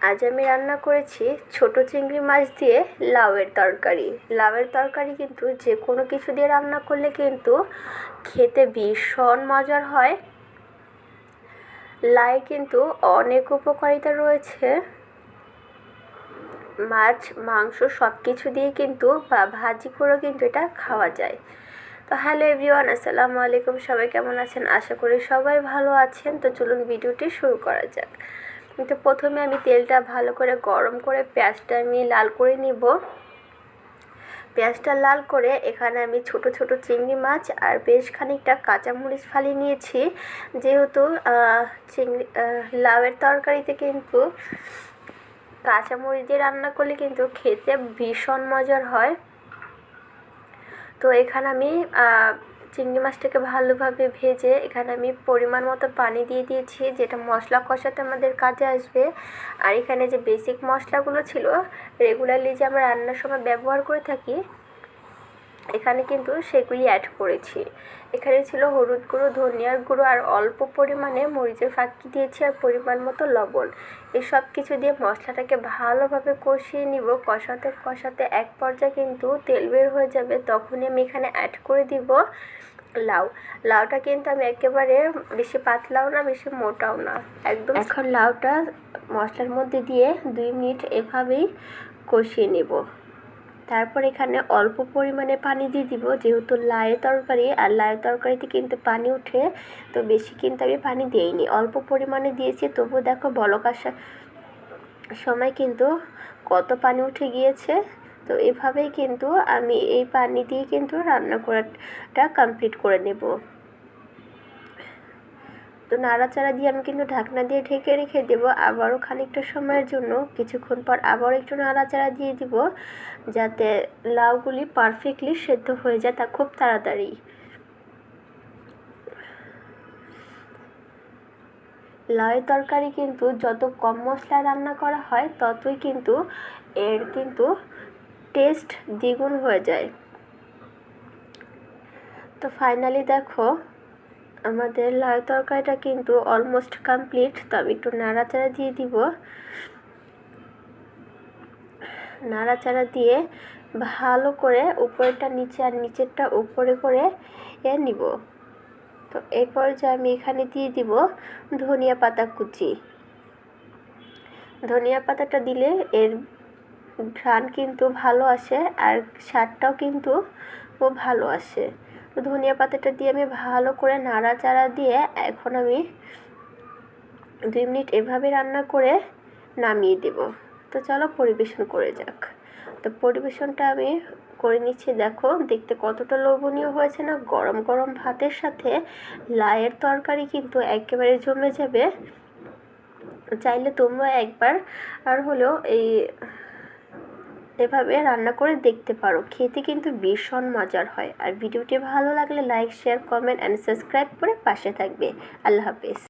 আজ আমি রান্না করেছি ছোট চিংড়ি মাছ দিয়ে লাউয়ের তরকারি। লাউয়ের তরকারি কিন্তু যে কোনো কিছু দিয়ে রান্না করলে কিন্তু খেতে ভীষণ মজার হয়। লাই কিন্তু অনেক উপকারিতা রয়েছে। মাছ, মাংস সব কিছু দিয়ে কিন্তু বা ভাজি করেও কিন্তু এটা খাওয়া যায়। তো হ্যালো এভরিওয়ান, আসসালামু আলাইকুম। সবাই কেমন আছেন? আশা করি সবাই ভালো আছেন। তো চলুন ভিডিওটি শুরু করা যাক। তো প্রথমে আমি তেলটা ভালো করে গরম করে পেঁয়াজটা আমি লাল করে নিব। পেঁয়াজটা লাল করে এখানে আমি ছোট ছোট চিংড়ি মাছ আর বেশ খানিকটা কাঁচামরিচ ফালি নিয়েছি। যেহেতু চিংড়ি লাউয়ের তরকারিতে কিন্তু কাঁচামরিচ দিয়ে রান্না করলে কিন্তু খেতে ভীষণ মজার হয়। তো এখানে আমি চিংড়ি মাছটাকে ভালোভাবে ভেজে এখানে আমি পরিমাণ মতো পানি দিয়ে দিয়েছি, যেটা মশলা কষাতে আমাদের কাজে আসবে। আর এখানে যে বেসিক মশলাগুলো ছিল রেগুলারলি যে আমরা রান্নার সময় ব্যবহার করে থাকি এখানে কিন্তু সেগুলি অ্যাড করেছি। এখানে ছিল হলুদ গুঁড়ো, ধনিয়ার গুঁড়ো আর অল্প পরিমাণে মরিচের ফাঁকি দিয়েছি আর পরিমাণ মতো লবণ। এই সব কিছু দিয়ে মশলাটাকে ভালোভাবে কষিয়ে নিব। কষাতে কষাতে এক পর্যায়ে কিন্তু তেল বের হয়ে যাবে। তখনই আমি এখানে অ্যাড করে দিব লাউ। লাউটা কিন্তু আমি একেবারে বেশি পাতলাও না, বেশি মোটাও না। একদম এখন লাউটা মশলার মধ্যে দিয়ে দুই মিনিট এভাবেই কষিয়ে নেব। তারপর এখানে অল্প পরিমাণে পানি দিয়ে দিব, যেহেতু লায়ের তরকারি, আর লায়ের তরকারিতে কিন্তু পানি উঠে, তো বেশি কিন্তু আমি পানি দিইনি। অল্প পরিমাণে দিয়েছি, তবু দেখো বলক আসার সময় কিন্তু কত পানি উঠে গিয়েছে। তো এভাবেই কিন্তু আমি এই পানি দিয়ে কিন্তু রান্না করাটা কমপ্লিট করে নেব। তো নাড়াচাড়া দিয়ে আমি কিন্তু ঢাকনা দিয়ে ঢেকে রেখে দেব। আবারও খানিকটা সময়ের জন্য। কিছুক্ষণ পর আবার একটু নাড়াচাড়া দিয়ে দিব যাতে লাউগুলি পারফেক্টলি সেদ্ধ হয়ে যায় তা খুব তাড়াতাড়ি। লাউয়ের তরকারি কিন্তু যত কম মশলায় রান্না করা হয়, ততই কিন্তু এর কিন্তু টেস্ট দ্বিগুণ হয়ে যায়। তো ফাইনালি দেখো আমাদের লাউ তরকারিটা কিন্তু অলমোস্ট কমপ্লিট তো আমি একটু নাড়াচাড়া দিয়ে দিব। নাড়াচাড়া দিয়ে ভালো করে উপরেরটা নিচে আর নিচেরটা উপরে করে এ নিব। তো এই পর্যায়ে আমি এখানে দিয়ে দিব ধনিয়া পাতা কুচি। ধনিয়া পাতাটা দিলে এর ঘ্রাণ কিন্তু ভালো আসে আর স্বাদটাও কিন্তু ভালো আসে। ধনিয়া পাতাটা দিয়ে আমি ভালো করে নাড়াচাড়া দিয়ে এখন আমি দুই মিনিট এভাবে রান্না করে নামিয়ে দেব। তো চলো পরিবেশন করে যাক। তো পরিবেশনটা আমি করে নিচ্ছি। দেখো, দেখতে কতটা লোভনীয় হয়েছে না? গরম গরম ভাতের সাথে লায়ের তরকারি কিন্তু একেবারে জমে যাবে। চাইলে তোমরা একবার আর হলেও এই এভাবে রান্না করে দেখতে পারো। খেতে কিন্তু ভীষণ মজার হয়। আর ভিডিওটি ভালো লাগলে like share comment and subscribe করে পাশে থাকবে। আল্লাহ হাফেজ।